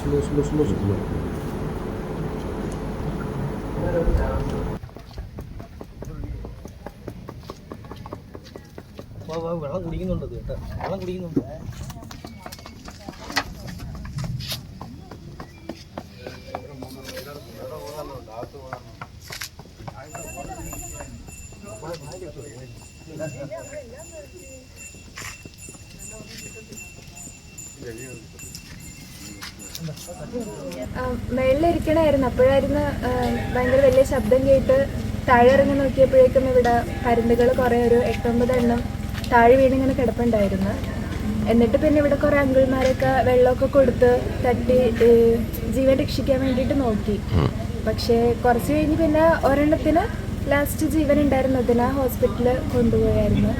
Slow slow slow slow. വെള്ളം കുടിക്കുന്നുണ്ട് കേട്ടോ. വെള്ളം കുടിക്കുന്നുണ്ട്. മേളിലിരിക്കണായിരുന്നു അപ്പോഴായിരുന്നു ഭയങ്കര വലിയ ശബ്ദം കേട്ട് താഴെ ഇറങ്ങി നോക്കിയപ്പോഴേക്കും ഇവിടെ പരുന്തുകൾ കുറേ ഒരു എട്ടൊമ്പത് എണ്ണം താഴെ വീണിങ്ങനെ കിടപ്പുണ്ടായിരുന്നു. എന്നിട്ട് പിന്നെ ഇവിടെ കുറേ അങ്കിൾമാരൊക്കെ വെള്ളമൊക്കെ കൊടുത്ത് തട്ടി ജീവൻ രക്ഷിക്കാൻ വേണ്ടിയിട്ട് നോക്കി. പക്ഷേ കുറച്ച് കഴിഞ്ഞ് പിന്നെ ഒരെണ്ണത്തിന് ലാസ്റ്റ് ജീവൻ ഉണ്ടായിരുന്നതിന് ഹോസ്പിറ്റലിൽ കൊണ്ടുപോയായിരുന്നു.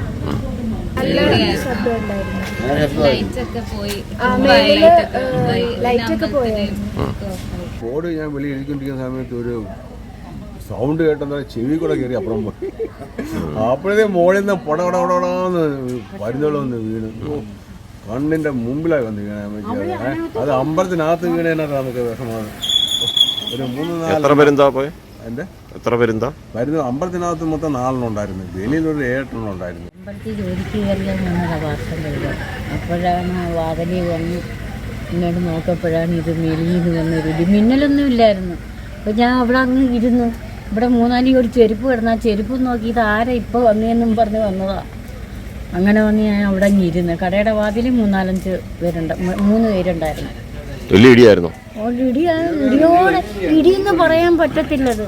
നല്ല ശബ്ദം ഉണ്ടായിരുന്നു. ലൈറ്റൊക്കെ പോയി. ആ ഹോസ്പിറ്റലിൽ ലൈറ്റ് ഒക്കെ പോയായിരുന്നു ബോർഡ് ഞാൻ വെളിയിൽ എഴുതിക്കൊണ്ടിരിക്കുന്ന സമയത്ത് ഒരു സൗണ്ട് കേട്ടെന്താ ചെവി കൂടെ കയറി അപ്പുറം പോയി. അപ്പോഴത്തെ മോളിൽ നിന്ന് പൊട പൊട പൊടന്ന് പരുന്നുകൾ വന്ന് വീണ്. കണ്ണിന്റെ മുമ്പിലായി വന്ന് വീണ അത് അമ്പലത്തിനകത്ത് വീണേനൊക്കെ നമുക്ക് വിഷമാണ് ഒരു മൂന്ന് എത്ര നാല് പേരെന്താ പോയെ? എന്റെ എത്ര പേരെന്താ? വരുന്ന അമ്പലത്തിനകത്ത് മൊത്തം നാലെണ്ണം ഉണ്ടായിരുന്നു. ഒരു ഏഴെണ്ണം ഉണ്ടായിരുന്നു. അമ്പലത്തിൽ ജോലിക്ക് കയറിയാൽ ഞങ്ങളുടെ വാർത്ത കഴിയുക അപ്പോഴാണ് വാതലി വന്ന് ഇങ്ങോട്ട് നോക്കപ്പോഴാണ് ഇത് മെലിയിൽ വന്നൊരു ഇടി മിന്നലൊന്നും ഇല്ലായിരുന്നു. അപ്പോൾ ഞാൻ അവിടെ അങ്ങ് ഇരുന്നു ഇവിടെ മൂന്നാലി ഒരു ചെരുപ്പ് കിടന്ന ആ ചെരുപ്പ് നോക്കി ഇത് ആരാ ഇപ്പോൾ വന്നതെന്നും പറഞ്ഞ് വന്നതാ. അങ്ങനെ വന്ന് ഞാൻ അവിടെ അങ്ങ് ഇരുന്ന്. കടയുടെ വാതിൽ മൂന്നാലഞ്ച് പേരുണ്ട്. മൂന്ന് പേരുണ്ടായിരുന്നു. വലിയ ഇടിയായിരുന്നോ? ഓ, ഇടി ഇടിയോടെ ഇടിയെന്ന് പറയാൻ പറ്റത്തില്ലത്.